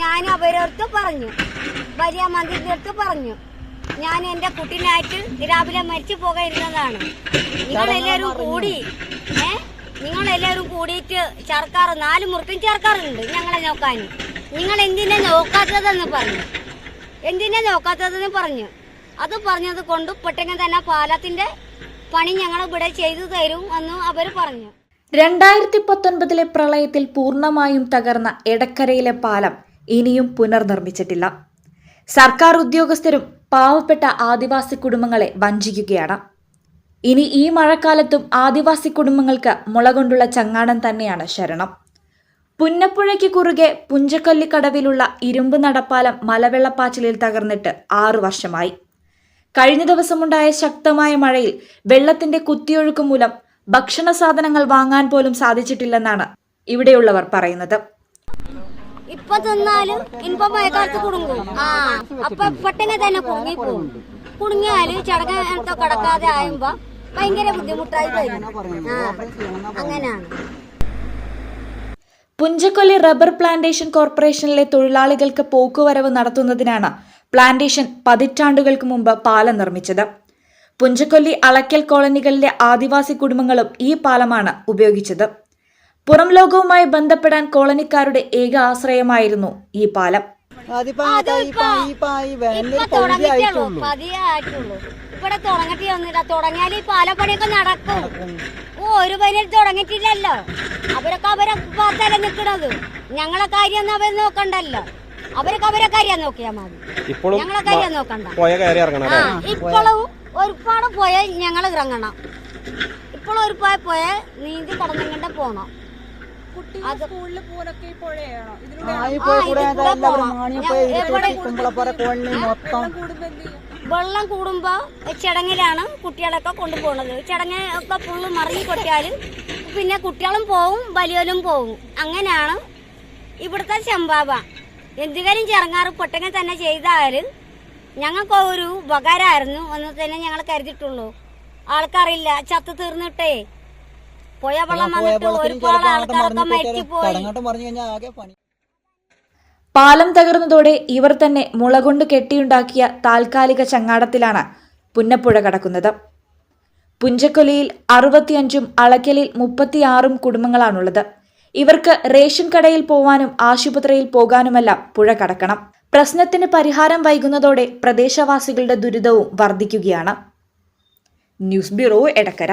ഞാൻ അവരടുത്ത് പറഞ്ഞു. വലിയ മന്ത്രിയുടെ അടുത്ത് പറഞ്ഞു. ഞാൻ എന്റെ കുട്ടീനായിട്ട് രാവിലെ മരിച്ചു പോകാതിരുന്നതാണ്. നിങ്ങളെല്ലാവരും കൂടി ഏ? നിങ്ങളെല്ലാവരും കൂടിയിട്ട് ചേർക്കാർ നാല് മുറുക്കും ചേർക്കാറുണ്ട് ഞങ്ങളെ നോക്കാൻ. നിങ്ങൾ എന്തിനാ നോക്കാത്തതെന്ന് പറഞ്ഞു. എന്തിനാ നോക്കാത്തതെന്ന് പറഞ്ഞു. അത് പറഞ്ഞത് കൊണ്ട് പെട്ടെന്ന് തന്നെ പാലത്തിന്റെ പണി ഞങ്ങൾ ഇവിടെ ചെയ്തു തരും എന്ന് അവർ പറഞ്ഞു. രണ്ടായിരത്തി പത്തൊൻപതിലെ പ്രളയത്തിൽ പൂർണമായും തകർന്ന എടക്കരയിലെ പാലം ഇനിയും പുനർനിർമ്മിച്ചിട്ടില്ല. സർക്കാർ ഉദ്യോഗസ്ഥരും പാവപ്പെട്ട ആദിവാസി കുടുംബങ്ങളെ വഞ്ചിക്കുകയാണ്. ഇനി ഈ മഴക്കാലത്തും ആദിവാസി കുടുംബങ്ങൾക്ക് മുള കൊണ്ടുള്ള ചങ്ങാടം തന്നെയാണ് ശരണം. പുന്നപ്പുഴയ്ക്ക് കുറുകെ പുഞ്ചക്കല്ലിക്കടവിലുള്ള ഇരുമ്പ് നടപ്പാലം മലവെള്ളപ്പാച്ചിലിൽ തകർന്നിട്ട് ആറു വർഷമായി. കഴിഞ്ഞ ദിവസമുണ്ടായ ശക്തമായ മഴയിൽ വെള്ളത്തിന്റെ കുത്തിയൊഴുക്ക് മൂലം ഭക്ഷണ സാധനങ്ങൾ വാങ്ങാൻ പോലും സാധിച്ചിട്ടില്ലെന്നാണ് ഇവിടെയുള്ളവർ പറയുന്നത്. ഇപ്പൊ തിന്നാലും ഇനിയിപ്പോ മഴക്കാലത്ത് കുടുങ്ങും. ആ അപ്പൊ പെട്ടെന്ന് തന്നെ കുടുങ്ങി പോകും കുടുങ്ങിയാൽ ചടങ്ങ് കിടക്കാതെ ആയുമ്പോ ഭയങ്കര ബുദ്ധിമുട്ടായി വരും. ആ അങ്ങനെയാണ്. പുഞ്ചക്കൊല്ലി റബ്ബർ പ്ലാന്റേഷൻ കോർപ്പറേഷനിലെ തൊഴിലാളികൾക്ക് പോക്കുവരവ് നടത്തുന്നതിനാണ് പ്ലാന്റേഷൻ പതിറ്റാണ്ടുകൾക്ക് മുമ്പ് പാലം നിർമ്മിച്ചത്. പുഞ്ചക്കൊല്ലി അളക്കൽ കോളനികളിലെ ആദിവാസി കുടുംബങ്ങളും ഈ പാലമാണ് ഉപയോഗിച്ചത്. പുറം ലോകവുമായി ബന്ധപ്പെടാൻ കോളനിക്കാരുടെ ഏക ആശ്രയമായിരുന്നു ഈ പാലം. ഇവിടെ തുടങ്ങിട്ട് ഒന്നുമില്ല. തുടങ്ങിയാൽ ഈ പാലപ്പണിയൊക്കെ നടക്കും. ഓ ഒരു പനി തുടങ്ങിയിട്ടില്ലല്ലോ. അവരൊക്കെ അവരെ ഭാഗത്തല്ല നിൽക്കണത് ഞങ്ങളെ കാര്യമൊന്നും അവർ നോക്കണ്ടല്ലോ. അവരൊക്കെ അവരെ കാര്യം നോക്കിയാ മതി. ഇപ്പോഴും ഞങ്ങളെ കാര്യം നോക്കണ്ട. ഇപ്പോഴും ഒരുപാട് പോയ ഞങ്ങൾ ഇറങ്ങണം. ഇപ്പോഴും ഒരുപാട് പോയ നീന്തി കടന്നിങ്ങണ്ട പോണം. സ്കൂളിൽ പോകാനൊക്കെ ഈ പുഴയാണോ? വെള്ളം കൂടുമ്പോ ചടങ്ങിലാണ് കുട്ടികളൊക്കെ കൊണ്ടുപോകുന്നത് ചടങ്ങ് ഒക്കെ ഫുള്ള് മറിഞ്ഞു കൊട്ടിയാലും പിന്നെ കുട്ടികളും പോവും വലിയവരും പോവും. അങ്ങനെയാണ് ഇവിടുത്തെ ചെമ്പാവ എന്തുകാര്യം ചിറങ്ങാറ് പൊട്ടങ്ങ തന്നെ ചെയ്താൽ ഞങ്ങൾക്ക് ഒരു ഉപകാരമായിരുന്നു എന്ന് തന്നെ ഞങ്ങൾ കരുതിയിട്ടുള്ളൂ. ആൾക്കറിയില്ല ചത്തു തീർന്നിട്ടേ. പോയ വെള്ളം പോയ വന്നിട്ട് വെള്ളത്തിൽ ഒരുപാട് ആൾക്കാരൊക്കെ മരിച്ചു കടങ്ങാട്ടം പറഞ്ഞു കഴിഞ്ഞാൽ ആകെ പണി. പാലം തകർന്നതോടെ ഇവർ തന്നെ മുളകൊണ്ട് കെട്ടിയുണ്ടാക്കിയ താൽക്കാലിക ചങ്ങാടത്തിലാണ് പുന്നപ്പുഴ കടക്കുന്നത്. പുഞ്ചക്കൊലിയിൽ അറുപത്തിയഞ്ചും അളക്കലിൽ മുപ്പത്തിയാറും കുടുംബങ്ങളാണുള്ളത്. ഇവർക്ക് റേഷൻ കടയിൽ പോവാനും ആശുപത്രിയിൽ പോകാനുമെല്ലാം പുഴ കടക്കണം. പ്രശ്നത്തിന് പരിഹാരം വൈകുന്നതോടെ പ്രദേശവാസികളുടെ ദുരിതവും വർദ്ധിക്കുകയാണ്. News bureau Edakkara.